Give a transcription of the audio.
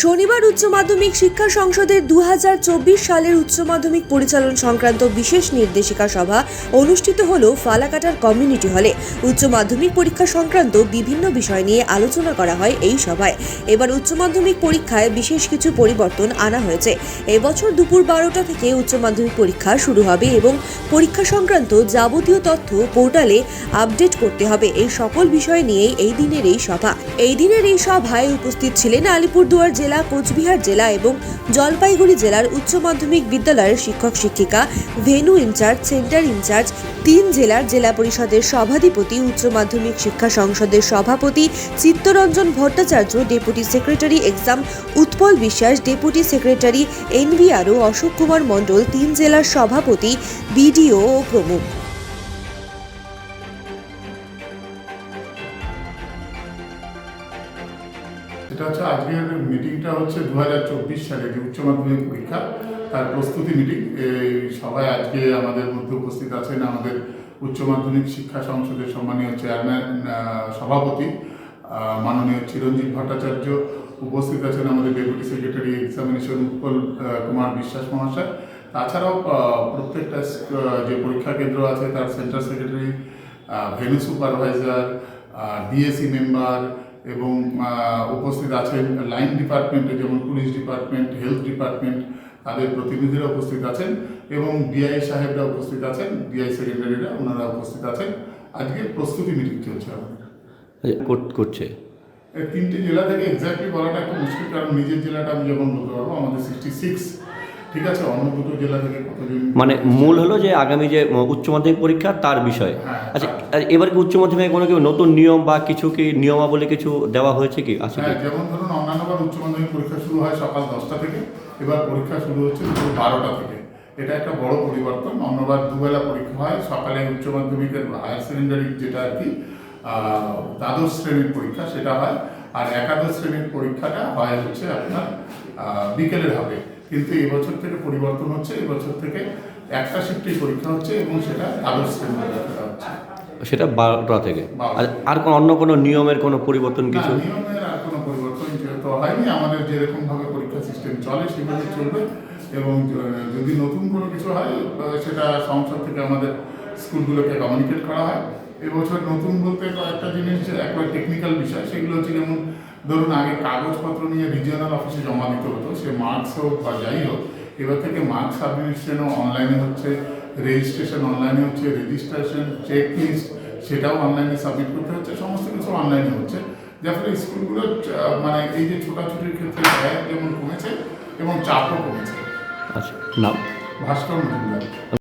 শনিবার উচ্চ মাধ্যমিক শিক্ষা সংসদের দু হাজার চব্বিশ সালের উচ্চ মাধ্যমিক পরিচালন সংক্রান্ত বিশেষ নির্দেশিকা সভা অনুষ্ঠিত হল ফালাকাটার কমিউনিটি হলে। উচ্চ মাধ্যমিক পরীক্ষা সংক্রান্ত বিভিন্ন বিষয় নিয়ে আলোচনা করা হয় এই সভায়। এবার উচ্চ মাধ্যমিক পরীক্ষায় বিশেষ কিছু পরিবর্তন আনা হয়েছে। এবছর দুপুর বারোটা থেকে উচ্চ মাধ্যমিক পরীক্ষা শুরু হবে এবং পরীক্ষা সংক্রান্ত যাবতীয় তথ্য পোর্টালে আপডেট করতে হবে এই সকল বিষয় নিয়েই এই দিনের এই সভা। এই দিনের এই সভায় উপস্থিত ছিলেন আলিপুরদুয়ার জেলা, কোচবিহার জেলা এবং জলপাইগুড়ি জেলার উচ্চ মাধ্যমিক বিদ্যালয়ের শিক্ষক, শিক্ষিকা, ভেনু ইনচার্জ, সেন্টার ইনচার্জ, তিন জেলার জেলা পরিষদের সভাধিপতি, উচ্চ মাধ্যমিক শিক্ষা সংসদের সভাপতি, Chittaranjan Bhattacharya, deputy secretary exam, Utpal Biswas, deputy secretary এনভিআরও, Ashok Kumar Mondal, তিন জেলার সভাপতি, বিডিও ও প্রমুখ। এটা হচ্ছে আজকের মিটিংটা হচ্ছে দু হাজার চব্বিশ সালে, যে উচ্চ মাধ্যমিক পরীক্ষা। তার প্রস্তুতি মিটিং এই সবাই আজকে আমাদের মধ্যে উপস্থিত আছেন আমাদের উচ্চ মাধ্যমিক শিক্ষা সংসদের সম্মানীয় চেয়ারম্যান সভাপতি মাননীয় চিরঞ্জিত ভট্টাচার্য উপস্থিত আছেন আমাদের deputy secretary examination Utpal Kumar Biswas মহাশয়। তাছাড়াও প্রত্যেকটা যে পরীক্ষা কেন্দ্র আছে, তার centre secretary venue supervisor DAC member এবং উপস্থিত আছেন লাইন ডিপার্টমেন্টে যেমন পুলিশ ডিপার্টমেন্ট হেলথ ডিপার্টমেন্ট তাদের প্রতিনিধিরা উপস্থিত আছেন এবং ডিআই সাহেবরা উপস্থিত আছেন ডিআই সেক্রেটারিরা ওনারা উপস্থিত আছেন। আজকে প্রস্তুতি মিটিং চলছে আমাদের। কর- করছে? এই তিনটে জেলা থেকে এক্স্যাক্টলি বলাটা একটু মুশকিল কারণ নিজের জেলাটা আমি যখন বলতে পারব আমাদের সিক্সটি সিক্স ঠিক আছে জেলা থেকে কতজন মানে মূল হলো যে আগামী যে উচ্চ মাধ্যমিক পরীক্ষা তার বিষয়। হ্যাঁ। আচ্ছা এবার কি উচ্চ মাধ্যমিকে কোনো কি নতুন নিয়ম বা কিছু কি নিয়মাবলী কিছু দেওয়া হয়েছে কি? আছে হ্যাঁ যেমন ধরুন অন্যান্যবার উচ্চ মাধ্যমিক পরীক্ষা শুরু হয় সকাল দশটা থেকে এবার পরীক্ষা শুরু হচ্ছে বারোটা থেকে। এটা একটা বড় পরিবর্তন অন্যবার দুবেলা পরীক্ষা হয় সকালে উচ্চ মাধ্যমিকের হায়ার সেকেন্ডারি যেটা আর কি দ্বাদশ শ্রেণির পরীক্ষা সেটা হয় আর একাদশ শ্রেণির পরীক্ষাটা হয় হচ্ছে আপনার বিকেলের হবে। কিন্তু এবছর থেকে পরিবর্তন হচ্ছে এবছর থেকে একটা শিফটেই পরীক্ষা হচ্ছে এবং সেটা দ্বাদশ শ্রেণির পরীক্ষা হচ্ছে। সেটা বারোটা থেকে। আর আর কোনো অন্য কোনো নিয়মের কোনো পরিবর্তন কিছু? নিয়মের আর কোনো পরিবর্তন যেহেতু হয়নি আমাদের যেরকমভাবে পরীক্ষা সিস্টেম চলে সেভাবে চলবে এবং যদি নতুন কোনো কিছু হয় সেটা সংসদ থেকে আমাদের স্কুলগুলোকে কমিউনিকেট করা হয়। এবছর নতুন বলতে কয়েকটা জিনিস একবার টেকনিক্যাল বিষয় সেগুলো হচ্ছে যেমন ধরুন আগে কাগজপত্র নিয়ে রিজিওনাল অফিসে জমা দিতে হতো সে মার্কস হোক বা যাই হোক এবার থেকে মার্কস সাবমিশনও অনলাইনে হচ্ছে রেজিস্ট্রেশন অনলাইনে হচ্ছে রেজিস্ট্রেশন চেক লিস্ট সেটাও অনলাইনে সাবমিট করতে হচ্ছে সমস্ত কিছু অনলাইনে হচ্ছে। যার ফলে স্কুলগুলো মানে এই যে ছোটাছুটির ক্ষেত্রে ব্যয় যেমন কমেছে এবং চাপও কমেছে। আচ্ছা নাম? ভাস্কর মজুমদার।